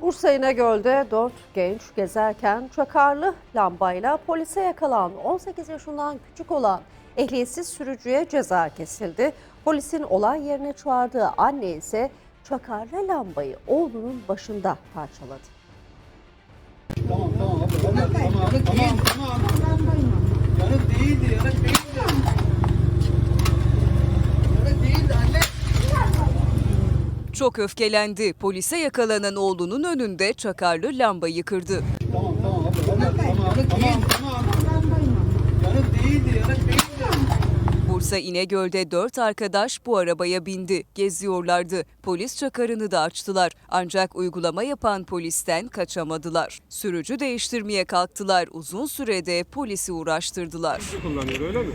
Bursa İnegöl'de 4 genç gezerken çakarlı lambayla polise yakalan 18 yaşından küçük olan ehliyetsiz sürücüye ceza kesildi. Polisin olay yerine çağırdığı anne ise çakarlı lambayı oğlunun başında parçaladı. Tamam tamam abla tamam tamam tamam tamam. Yanık değildi yanık değildi. Yanık değildi anne. Çok öfkelendi. Polise yakalanan oğlunun önünde çakarlı lambayı kırdı. Bursa İnegöl'de dört arkadaş bu arabaya bindi. Geziyorlardı. Polis çakarını da açtılar. Ancak uygulama yapan polisten kaçamadılar. Sürücü değiştirmeye kalktılar. Uzun sürede polisi uğraştırdılar. kullanıyor öyle mi?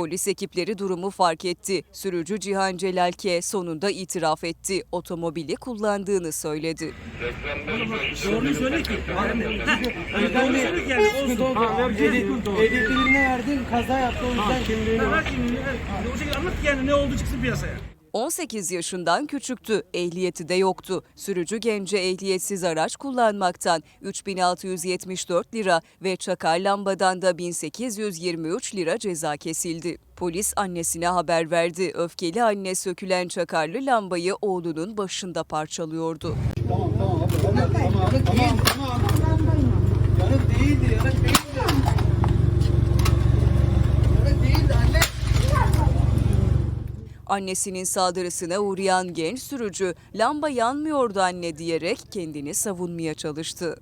Polis ekipleri durumu fark etti. Sürücü Cihan Celal K sonunda itiraf etti. Otomobili kullandığını söyledi. Söyle ki. Kaza yaptı o yüzden kimliğini Ver anlat yani ne oldu çıksın piyasaya. 18 yaşından küçüktü, ehliyeti de yoktu. Sürücü gence ehliyetsiz araç kullanmaktan 3674 lira ve çakar lambadan da 1823 lira ceza kesildi. Polis annesine haber verdi. Öfkeli anne sökülen çakarlı lambayı oğlunun başında parçalıyordu. Tamam tamam abla tamam tamam tamam tamam. Yanık değildi yanık değildi. Yanık değildi anne. Annesinin saldırısına uğrayan genç sürücü lamba yanmıyordu anne diyerek kendini savunmaya çalıştı.